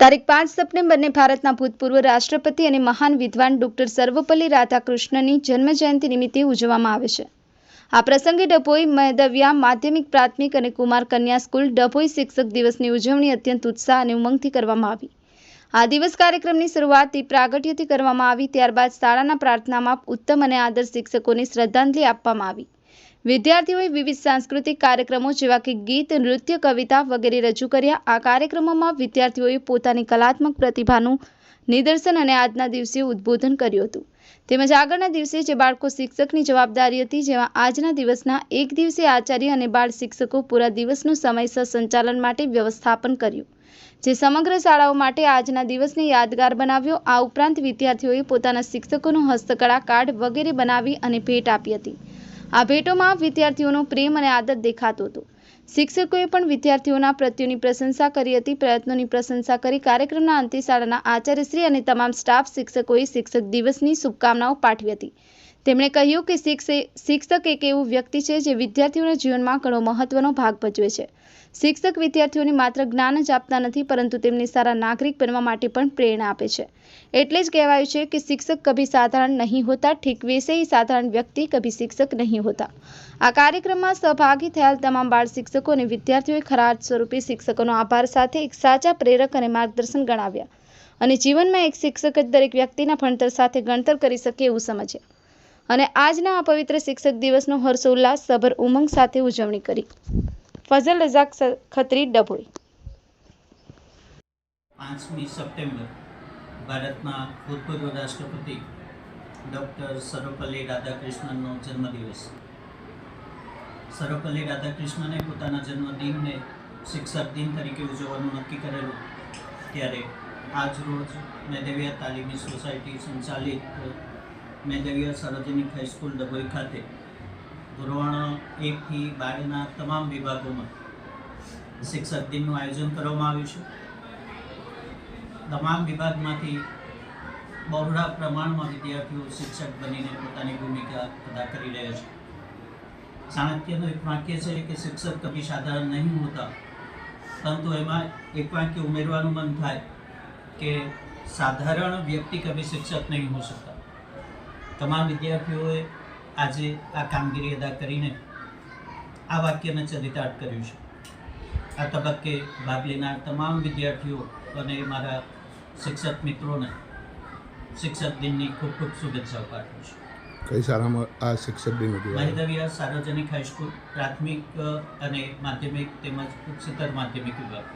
તારીખ પાંચ સપ્ટેમ્બરને ભારતના ભૂતપૂર્વ રાષ્ટ્રપતિ અને મહાન વિદ્વાન ડોક્ટર સર્વપલ્લી રાધાકૃષ્ણની જન્મજયંતિ નિમિત્તે ઉજવવામાં આવે છે. આ પ્રસંગે ડભોઈ મેદવ્યા માધ્યમિક, પ્રાથમિક અને કુમાર કન્યા સ્કૂલ ડભોઈ શિક્ષક દિવસની ઉજવણી અત્યંત ઉત્સાહ અને ઉમંગથી કરવામાં આવી. આ દિવસ કાર્યક્રમની શરૂઆત પ્રાગટ્યથી કરવામાં આવી, ત્યારબાદ શાળાના પ્રાર્થનામાં ઉત્તમ અને આદર્શ શિક્ષકોને શ્રદ્ધાંજલિ આપવામાં આવી. વિદ્યાર્થીઓએ વિવિધ સાંસ્કૃતિક કાર્યક્રમો જેવા કે ગીત, નૃત્ય, કવિતા વગેરે રજૂ કર્યા. આ કાર્યક્રમોમાં વિદ્યાર્થીઓએ પોતાની કલાત્મક પ્રતિભાનું નિદર્શન અને આજના દિવસે ઉદ્બોધન કર્યું હતું. તેમજ આગળના દિવસે જે બાળકો શિક્ષકની જવાબદારી હતી, જેમાં આજના દિવસના એક દિવસે આચાર્ય અને બાળ શિક્ષકો પૂરા દિવસનું સમયસર સંચાલન માટે વ્યવસ્થાપન કર્યું. જે સમગ્ર શાળાઓ માટે આજના દિવસને યાદગાર બનાવ્યો. આ ઉપરાંત વિદ્યાર્થીઓએ પોતાના શિક્ષકોનું હસ્તકળા કાર્ડ વગેરે બનાવી અને ભેટ આપી હતી. આ ભેટોમાં વિદ્યાર્થીઓનો પ્રેમ અને આદર દેખાતો હતો. શિક્ષકોએ પણ વિદ્યાર્થીઓના પ્રત્યેની પ્રશંસા કરી હતી, પ્રયત્નોની પ્રશંસા કરી કાર્યક્રમના અંતે શાળાના આચાર્યશ્રી અને તમામ સ્ટાફ શિક્ષકોએ શિક્ષક દિવસની શુભકામનાઓ પાઠવી હતી. તેમણે કહ્યું કે શિક્ષે શિક્ષક એક એવું વ્યક્તિ છે જે વિદ્યાર્થીઓના જીવનમાં ઘણો મહત્વનો ભાગ ભજવે છે. શિક્ષક વિદ્યાર્થીઓને માત્ર જ્ઞાન જ આપતા નથી, પરંતુ તેમને સારા નાગરિક બનવા માટે પણ પ્રેરણા આપે છે. એટલે જ કહેવાયું છે કે શિક્ષક કભી સાધારણ નહીં હોતા, ઠીક વૈસે સાધારણ વ્યક્તિ કભી શિક્ષક નહીં હોતા. આ કાર્યક્રમમાં સહભાગી થયેલ તમામ બાળ શિક્ષકો અને વિદ્યાર્થીઓએ ખરા સ્વરૂપે શિક્ષકોનો આભાર સાથે એક સાચા પ્રેરક અને માર્ગદર્શન ગણાવ્યા. અને જીવનમાં એક શિક્ષક જ દરેક વ્યક્તિના ભણતર સાથે ગણતર કરી શકે એવું સમજ્યા. અને આજના આ પવિત્ર શિક્ષક દિવસનો હર્ષોલ્લાસ સભર ઉમંગ સાથે ઉજવણી કરી. ફઝલ રઝાક ખત્રી, ડભોઈ. પાંચમી સપ્ટેમ્બર, ભારતના ભૂતપૂર્વ રાષ્ટ્રપતિ ડૉક્ટર સર્વપલ્લી રાધાકૃષ્ણનનો જન્મદિવસ. સર્વપલ્લી રાધાકૃષ્ણને પોતાના જન્મદિનને શિક્ષક દિન તરીકે ઉજવવાનું નક્કી કરેલું. ત્યારે આજ રોજ મેદેવિયા તાલીમી સોસાયટી સંચાલિત મેદેવિયા સાર્વજનિક હાઈસ્કૂલ ડભોઈ ખાતે ધોરણ એકથી બારના તમામ વિભાગોમાં શિક્ષક દિનનું આયોજન કરવામાં આવ્યું છે. તમામ વિભાગમાંથી બહોળા પ્રમાણમાં વિદ્યાર્થીઓ શિક્ષક બનીને પોતાની ભૂમિકા અદા કરી રહ્યા છે. ચાણક્યનું એક વાક્ય છે કે શિક્ષક કભી સાધારણ નહીં હોતા, પરંતુ એમાં એક વાક્ય ઉમેરવાનું મન થાય કે સાધારણ વ્યક્તિ કભી શિક્ષક નહીં હો શકતા. તમામ વિદ્યાર્થીઓએ આજે આ કામગીરી અદા કરીને આ વાક્યને ચરિતાર્થ કર્યું છે. આ તબક્કે ભાગ લેનાર તમામ વિદ્યાર્થીઓ અને મારા શિક્ષક મિત્રોને શિક્ષક દિનની ખૂબ ખૂબ શુભેચ્છાઓ પાઠવું છું. કઈ શાળામાં આ શિક્ષક દિન મહિદવિયા સાર્વજનિક હાઈસ્કૂલ પ્રાથમિક અને માધ્યમિક તેમજ ઉચ્ચતર માધ્યમિક વિભાગ.